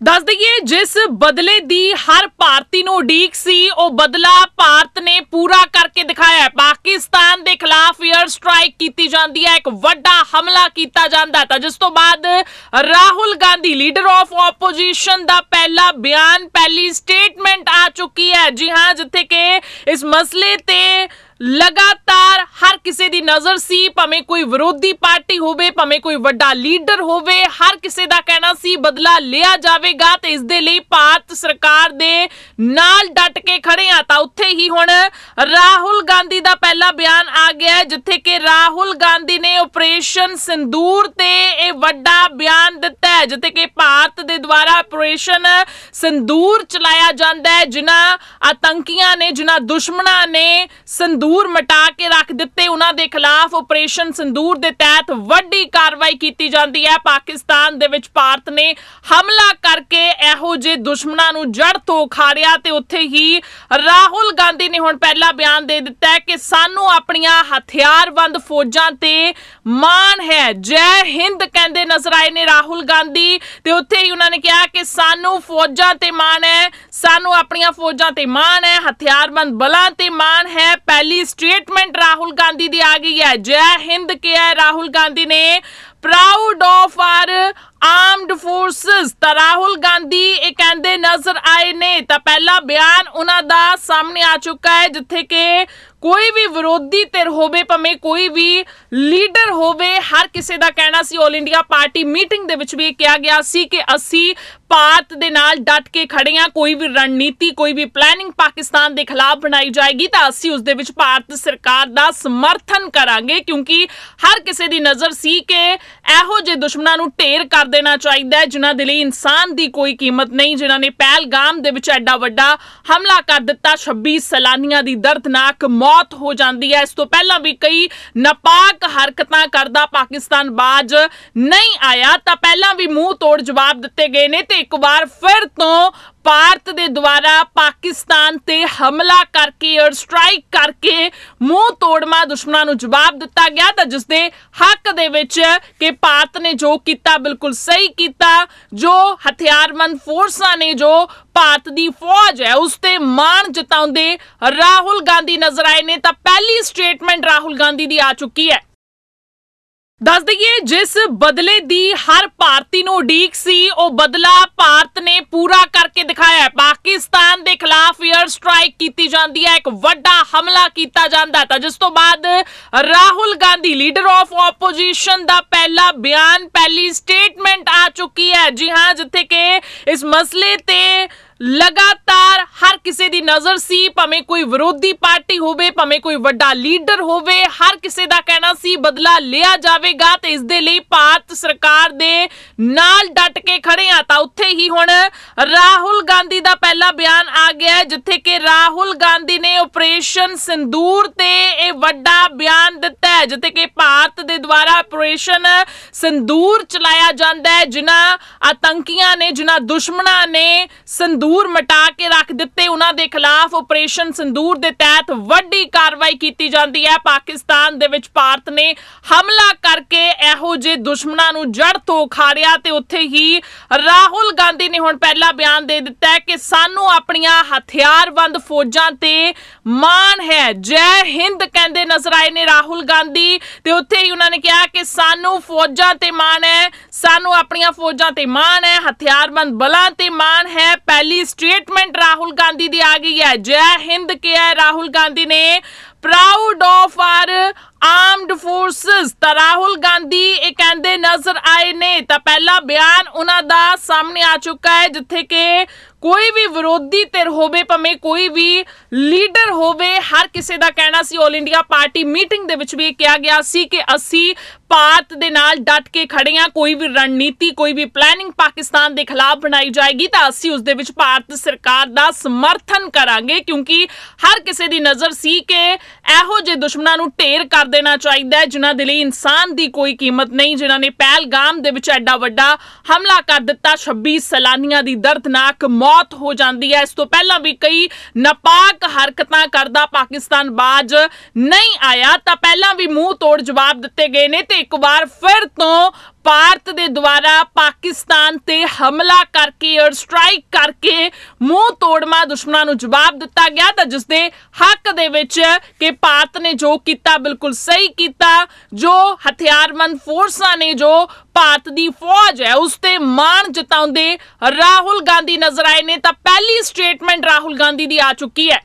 ਦੱਸ ਦਈਏ, ਜਿਸ ਬਦਲੇ ਦੀ ਹਰ ਭਾਰਤੀ ਨੂੰ ਉਡੀਕ ਸੀ, ਉਹ ਬਦਲਾ ਭਾਰਤ ਨੇ ਪੂਰਾ ਕਰਕੇ ਦਿਖਾਇਆ ਹੈ। ਪਾਕਿਸਤਾਨ ਦੇ ਖਿਲਾਫ 에ਅਰ ਸਟ੍ਰਾਈਕ ਕੀਤੀ ਜਾਂਦੀ ਹੈ, ਇੱਕ ਵੱਡਾ ਹਮਲਾ ਕੀਤਾ ਜਾਂਦਾ ਤਾਂ ਜਿਸ ਤੋਂ ਬਾਅਦ Rahul Gandhi leader of opposition ਦਾ ਪਹਿਲਾ ਬਿਆਨ, ਪਹਿਲੀ ਸਟੇਟਮੈਂਟ ਆ ਚੁੱਕੀ ਹੈ। ਜੀ ਹਾਂ, ਜਿੱਥੇ ਕਿ ਇਸ ਮਸਲੇ ਤੇ ਲਗਾਤਾਰ ਹਰ ਕਿਸੇ ਦੀ ਨਜ਼ਰ ਸੀ, ਭਾਵੇਂ ਕੋਈ ਵਿਰੋਧੀ ਪਾਰਟੀ ਹੋਵੇ, ਭਾਵੇਂ ਕੋਈ ਵੱਡਾ ਲੀਡਰ ਹੋਵੇ, ਹਰ ਕਿਸੇ ਦਾ ਕਹਿਣਾ ਸੀ, ਬਦਲਾ ਲਿਆ ਜਾਵੇਗਾ ਤੇ ਇਸ ਦੇ ਲਈ ਭਾਰਤ ਸਰਕਾਰ ਦੇ ਨਾਲ ਡਟ ਕੇ ਖੜੇ ਆ। ਤਾਂ ਉੱਥੇ ਹੀ ਹੁਣ ਰਾਹੁਲ ਗਾਂਧੀ ਦਾ ਪਹਿਲਾ ਬਿਆਨ ਆ ਗਿਆ ਜਿੱਥੇ ਕਿ ਰਾਹੁਲ ਗਾਂਧੀ ਨੇ ਆਪਰੇਸ਼ਨ ਸਿੰਦੂਰ ਤੇ ਇਹ ਵੱਡਾ ਬਿਆਨ ਦਿੱਤਾ ਹੈ, ਜਿੱਥੇ ਕਿ ਭਾਰਤ ਦੇ ਦੁਆਰਾ ਆਪਰੇਸ਼ਨ ਸਿੰਦੂਰ ਚਲਾਇਆ ਜਾਂਦਾ ਹੈ, ਜਿਨ੍ਹਾਂ ਆਤੰਕੀਆਂ ਨੇ, ਜਿਨ੍ਹਾਂ ਦੁਸ਼ਮਣਾਂ ਨੇ ਸਿੰਦੂਰ ਮਟਾ ਕੇ ਰੱਖ ਦਿੱਤੇ। ਉਹਨਾਂ ਦੇ ਖਿਲਾਫ ਆਪਰੇਸ਼ਨ ਸਿੰਦੂਰ ਦੇ ਤਹਿਤ ਵੱਡੀ ਕਾਰਵਾਈ ਕੀਤੀ ਜਾਂਦੀ ਹੈ। ਪਾਕਿਸਤਾਨ ਦੇ ਵਿੱਚ ਭਾਰਤ ਨੇ ਹਮਲਾ ਕਰਕੇ ਇਹੋ ਦੁਸ਼ਮਣਾਂ ਨੂੰ ਜੜ ਤੋਂ ਉਖਾੜਿਆ ਤੇ ਉੱਥੇ ਹੀ ਰਾਹੁਲ ਗਾਂਧੀ ਨੇ ਹੁਣ ਪਹਿਲਾ ਬਿਆਨ ਦੇ ਦਿੱਤਾ ਹੈ ਕਿ ਸਾਨੂੰ ਆਪਣੀਆਂ ਹਥਿਆਰਬੰਦ ਫੌਜਾਂ ਤੇ ਮਾਣ ਹੈ। ਜੈ ਹਿੰਦ ਕਹਿੰਦੇ ਨਜ਼ਰ ਆਏ ਨੇ ਰਾਹੁਲ ਗਾਂਧੀ ਤੇ ਉੱਥੇ ਹੀ ਉਹਨਾਂ ਨੇ ਕਿਹਾ ਕਿ ਸਾਨੂੰ ਫੌਜਾਂ ਤੇ ਮਾਣ ਹੈ, ਸਾਨੂੰ ਆਪਣੀਆਂ ਫੌਜਾਂ ਤੇ ਮਾਣ ਹੈ, ਹਥਿਆਰਬੰਦ ਬਲਾਂ ਤੇ ਮਾਣ ਹੈ। ਪਹਿਲੀ ਸਟੇਟਮੈਂਟ ਰਾਹੁਲ ਗਾਂਧੀ ਦੀ ਆ ਗਈ ਹੈ। ਜੈ ਹਿੰਦ ਕਿਹਾ ਰਾਹੁਲ ਗਾਂਧੀ ਨੇ proud of our armed forces, ਤਾਂ ਰਾਹੁਲ ਗਾਂਧੀ ਇਹ ਕਹਿੰਦੇ ਨਜ਼ਰ ਆਏ ਨੇ, ਤਾਂ ਪਹਿਲਾ ਬਿਆਨ ਉਹਨਾਂ ਦਾ ਸਾਹਮਣੇ ਆ ਚੁੱਕਾ ਹੈ, ਜਿੱਥੇ ਕਿ ਕੋਈ ਵੀ ਵਿਰੋਧੀ ਧਿਰ ਹੋਵੇ, ਭਾਵੇਂ ਕੋਈ ਵੀ ਲੀਡਰ ਹੋਵੇ, ਹਰ ਕਿਸੇ ਦਾ ਕਹਿਣਾ ਸੀ 올 ਇੰਡੀਆ ਪਾਰਟੀ ਮੀਟਿੰਗ ਦੇ ਵਿੱਚ ਵੀ ਇਹ ਕਿਹਾ ਗਿਆ ਸੀ ਕਿ ਅਸੀਂ ਭਾਰਤ ਦੇ ਨਾਲ ਡਟ ਕੇ ਖੜੇ ਹਾਂ, ਕੋਈ ਵੀ ਰਣਨੀਤੀ, ਕੋਈ ਵੀ ਪਲੈਨਿੰਗ ਪਾਕਿਸਤਾਨ ਦੇ ਖਿਲਾਫ ਬਣਾਈ ਜਾਏਗੀ, ਤਾਂ ਅਸੀਂ ਉਸ ਦੇ ਵਿੱਚ ਭਾਰਤ ਸਰਕਾਰ ਦਾ ਸਮਰਥਨ ਕਰਾਂਗੇ, ਕਿਉਂਕਿ ਹਰ ਕਿਸੇ ਦੀ ਨਜ਼ਰ ਸੀ ਕਿ ਇਹੋ ਜਿਹੇ ਦੁਸ਼ਮਣਾਂ ਨੂੰ ਢੇਰ ਕਰ ਦੇਣਾ ਚਾਹੀਦਾ ਹੈ, ਜਿਨ੍ਹਾਂ ਦੇ ਲਈ ਇਨਸਾਨ ਦੀ ਕੋਈ ਕੀਮਤ ਨਹੀਂ, ਜਿਨ੍ਹਾਂ ਨੇ ਪਹਿਲਗਾਮ ਦੇ ਵਿੱਚ ਐਡਾ ਵੱਡਾ ਹਮਲਾ ਕਰ ਦਿੱਤਾ। 26 ਸੈਲਾਨੀਆਂ ਦੀ ਦਰਦਨਾਕ ਮੌਤ ਹੋ ਜਾਂਦੀ ਹੈ। ਇਸ ਤੋਂ ਪਹਿਲਾਂ ਵੀ ਕਈ ਨਾਪਾਕ ਹਰਕਤਾਂ ਕਰਦਾ ਪਾਕਿਸਤਾਨ ਬਾਜ ਨਹੀਂ ਆਇਆ, ਤਾਂ ਪਹਿਲਾਂ ਵੀ ਮੂੰਹ ਤੋੜ ਜਵਾਬ ਦਿੱਤੇ ਗਏ ਨੇ ਤੇ ਇੱਕ ਵਾਰ ਫਿਰ ਤੋਂ ਭਾਰਤ ਦੇ ਦੁਆਰਾ ਪਾਕਿਸਤਾਨ ਤੇ ਹਮਲਾ ਕਰਕੇ 에ਅਰ ਸਟ੍ਰਾਈਕ ਕਰਕੇ ਮੂੰਹ ਤੋੜਮਾ ਦੁਸ਼ਮਣਾਂ ਨੂੰ ਜਵਾਬ ਦਿੱਤਾ ਗਿਆ ਤਾਂ ਜਿਸ ਦੇ ਹੱਕ ਦੇ ਵਿੱਚ ਕਿ ਭਾਰਤ ਨੇ ਜੋ ਕੀਤਾ, ਬਿਲਕੁਲ ਸਹੀ ਕੀਤਾ, ਜੋ ਹਥਿਆਰਬੰਦ ਫੋਰਸਾਂ ਨੇ, ਜੋ ਭਾਰਤ ਦੀ ਫੌਜ ਹੈ, ਉਸ ਤੇ ਮਾਣ ਜਤਾਉਂਦੇ ਰਾਹੁਲ ਗਾਂਧੀ ਨਜ਼ਰ ਆਏ ਨੇ ਤਾਂ ਪਹਿਲੀ ਸਟੇਟਮੈਂਟ ਰਾਹੁਲ ਗਾਂਧੀ ਦੀ ਆ ਚੁੱਕੀ ਹੈ। ਦੱਸ ਦਈਏ, ਜਿਸ ਬਦਲੇ ਦੀ ਹਰ ਭਾਰਤੀ ਨੂੰ ਉਡੀਕ ਸੀ, ਉਹ ਬਦਲਾ ਭਾਰਤ ਨੇ ਪੂਰਾ ਕਰਕੇ ਦਿਖਾਇਆ ਹੈ। ਪਾਕਿਸਤਾਨ ਦੇ ਖਿਲਾਫ 에ਅਰ ਸਟ੍ਰਾਈਕ ਕੀਤੀ ਜਾਂਦੀ ਹੈ, ਇੱਕ ਵੱਡਾ ਹਮਲਾ ਕੀਤਾ ਜਾਂਦਾ ਤਾਂ ਜਿਸ ਤੋਂ ਬਾਅਦ Rahul Gandhi leader of opposition ਦਾ ਪਹਿਲਾ ਬਿਆਨ, ਪਹਿਲੀ ਸਟੇਟਮੈਂਟ ਆ ਚੁੱਕੀ ਹੈ। ਜੀ ਹਾਂ, ਜਿੱਥੇ ਕਿ ਇਸ ਮਸਲੇ ਤੇ ਲਗਾਤਾਰ ਹਰ ਕਿਸੇ ਦੀ ਨਜ਼ਰ ਸੀ, ਭਾਵੇਂ ਕੋਈ ਵਿਰੋਧੀ ਪਾਰਟੀ ਹੋਵੇ, ਭਾਵੇਂ ਕੋਈ ਵੱਡਾ ਲੀਡਰ ਹੋਵੇ, ਹਰ ਕਿਸੇ ਦਾ ਕਹਿਣਾ ਸੀ, ਬਦਲਾ ਲਿਆ ਜਾਵੇਗਾ ਤੇ ਇਸ ਦੇ ਲਈ ਭਾਰਤ ਸਰਕਾਰ ਦੇ ਨਾਲ ਡਟ ਕੇ ਖੜੇ ਆ। ਤਾਂ ਉੱਥੇ ਹੀ ਹੁਣ ਰਾਹੁਲ ਗਾਂਧੀ ਦਾ ਪਹਿਲਾ ਬਿਆਨ ਆ ਗਿਆ ਜਿੱਥੇ ਕਿ ਰਾਹੁਲ ਗਾਂਧੀ ਨੇ ਆਪਰੇਸ਼ਨ ਸਿੰਦੂਰ ਤੇ ਇਹ ਵੱਡਾ ਬਿਆਨ ਦਿੱਤਾ ਹੈ, ਜਿੱਥੇ ਕਿ ਭਾਰਤ ਦੇ ਦੁਆਰਾ ਆਪਰੇਸ਼ਨ ਸਿੰਦੂਰ ਚਲਾਇਆ ਜਾਂਦਾ ਹੈ, ਜਿਨ੍ਹਾਂ ਆਤੰਕੀਆਂ ਨੇ, ਜਿਨ੍ਹਾਂ ਦੁਸ਼ਮਣਾਂ ਨੇ ਸਿੰਦੂਰ ਮਟਾ ਕੇ ਰੱਖ ਦਿੱਤਾ ਉਹਨਾਂ ਦੇ ਖਿਲਾਫ ਆਪਰੇਸ਼ਨ ਸਿੰਦੂਰ ਦੇ ਤਹਿਤ ਵੱਡੀ ਕਾਰਵਾਈ ਕੀਤੀ ਜਾਂਦੀ ਹੈ। ਪਾਕਿਸਤਾਨ ਦੇ ਵਿੱਚ ਭਾਰਤ ਨੇ ਹਮਲਾ ਕਰਕੇ ਇਹੋ ਜਿਹੇ ਦੁਸ਼ਮਣਾਂ ਨੂੰ ਜੜ ਤੋਂ ਉਖਾੜਿਆ ਤੇ ਉੱਥੇ ਹੀ ਰਾਹੁਲ ਗਾਂਧੀ ਨੇ ਹੁਣ ਪਹਿਲਾ ਬਿਆਨ ਦੇ ਦਿੱਤਾ ਹੈ ਕਿ ਸਾਨੂੰ ਆਪਣੀਆਂ ਹਥਿਆਰਬੰਦ ਫੌਜਾਂ ਤੇ ਮਾਣ ਹੈ। ਜੈ ਹਿੰਦ ਕਹਿੰਦੇ ਨਜ਼ਰ ਆਏ ਨੇ ਰਾਹੁਲ ਗਾਂਧੀ ਤੇ ਉੱਥੇ ਹੀ ਉਹਨਾਂ ਨੇ ਕਿਹਾ ਕਿ ਸਾਨੂੰ ਫੌਜਾਂ ਤੇ ਮਾਣ ਹੈ, ਸਾਨੂੰ ਆਪਣੀਆਂ ਫੌਜਾਂ ਤੇ ਮਾਣ ਹੈ, ਹਥਿਆਰਬੰਦ ਬਲਾਂ ਤੇ ਮਾਣ ਹੈ। ਪਹਿਲੀ ਸਟੇਟਮੈਂਟ ਰਾਹੁਲ ਗਾਂਧੀ ਦੀ ਆ ਗਈ ਹੈ। ਜੈ ਹਿੰਦ ਕਿਹਾ ਰਾਹੁਲ ਗਾਂਧੀ ਨੇ proud of our armed forces ਤਾਂ ਰਾਹੁਲ ਗਾਂਧੀ ਨਜ਼ਰ ਆਏ ਨੇ ਤਾਂ ਪਹਿਲਾ ਬਿਆਨ ਉਹਨਾਂ ਦਾ ਸਾਹਮਣੇ ਆ ਚੁੱਕਾ ਹੈ ਜਿੱਥੇ ਕਿ ਕੋਈ ਵੀ ਵਿਰੋਧੀ ਧਿਰ ਹੋਵੇ, ਭਾਵੇਂ ਕੋਈ ਵੀ ਲੀਡਰ ਹੋਵੇ, ਹਰ ਕਿਸੇ ਦਾ ਕਹਿਣਾ ਸੀ 올 ਇੰਡੀਆ ਪਾਰਟੀ ਮੀਟਿੰਗ ਦੇ ਵਿੱਚ ਵੀ ਕਿਹਾ ਗਿਆ ਸੀ ਕਿ ਅਸੀਂ ਭਾਰਤ ਦੇ ਨਾਲ ਡਟ ਕੇ ਖੜੇ ਹਾਂ। ਕੋਈ ਵੀ ਰਣਨੀਤੀ, ਕੋਈ ਵੀ ਪਲੈਨਿੰਗ ਪਾਕਿਸਤਾਨ ਦੇ ਖਿਲਾਫ ਬਣਾਈ ਜਾਏਗੀ ਤਾਂ ਅਸੀਂ ਉਸ ਦੇ ਵਿੱਚ ਭਾਰਤ ਸਰਕਾਰ ਦਾ ਸਮਰਥਨ ਕਰਾਂਗੇ, ਕਿਉਂਕਿ ਹਰ ਕਿਸੇ ਦੀ ਨਜ਼ਰ ਸੀ ਕਿ ਇਹੋ ਜਿਹੇ ਦੁਸ਼ਮਣਾਂ ਨੂੰ ਢੇਰ ਕਰ ਦੇਣਾ ਚਾਹੀਦਾ ਹੈ, ਜਿਨ੍ਹਾਂ ਦੇ ਲਈ ਇਨਸਾਨ ਦੀ ਕੋਈ ਕੀਮਤ ਨਹੀਂ, ਜਿਨ੍ਹਾਂ ਨੇ ਪਹਿਲਗਾਮ ਦੇ ਵਿੱਚ ਐਡਾ ਵੱਡਾ ਹਮਲਾ ਕਰ ਦਿੱਤਾ। 26 ਸੈਲਾਨੀਆਂ ਦੀ ਦਰਦਨਾਕ ਮੌਤ ਹੋ ਜਾਂਦੀ ਹੈ। ਇਸ ਤੋਂ ਪਹਿਲਾਂ ਵੀ ਕਈ ਨਾਪਾਕ ਹਰਕਤਾਂ ਕਰਦਾ ਪਾਕਿਸਤਾਨ ਬਾਜ ਨਹੀਂ ਆਇਆ। ਤਾਂ ਪਹਿਲਾਂ ਵੀ ਮੂੰਹ ਤੋੜ ਜਵਾਬ ਦਿੱਤੇ ਗਏ ਨੇ ਤੇ ਇੱਕ ਵਾਰ ਫਿਰ ਤੋਂ ਭਾਰਤ ਦੇ ਦੁਆਰਾ ਪਾਕਿਸਤਾਨ ਤੇ ਹਮਲਾ ਕਰਕੇ 에ਅਰ ਸਟ੍ਰਾਈਕ ਕਰਕੇ ਮੂੰਹ ਤੋੜਮਾ ਦੁਸ਼ਮਣਾਂ ਨੂੰ ਜਵਾਬ ਦਿੱਤਾ ਗਿਆ ਤਾਂ ਜਿਸ ਦੇ ਹੱਕ ਦੇ ਵਿੱਚ ਕਿ ਭਾਰਤ ਨੇ ਜੋ ਕੀਤਾ, ਬਿਲਕੁਲ ਸਹੀ ਕੀਤਾ, ਜੋ ਹਥਿਆਰਬੰਦ ਫੋਰਸਾਂ ਨੇ, ਜੋ ਭਾਰਤ ਦੀ ਫੌਜ ਹੈ, ਉਸ ਤੇ ਮਾਣ ਜਤਾਉਂਦੇ ਰਾਹੁਲ ਗਾਂਧੀ ਨਜ਼ਰ ਆਏ ਨੇ ਤਾਂ ਪਹਿਲੀ ਸਟੇਟਮੈਂਟ ਰਾਹੁਲ ਗਾਂਧੀ ਦੀ ਆ ਚੁੱਕੀ ਹੈ।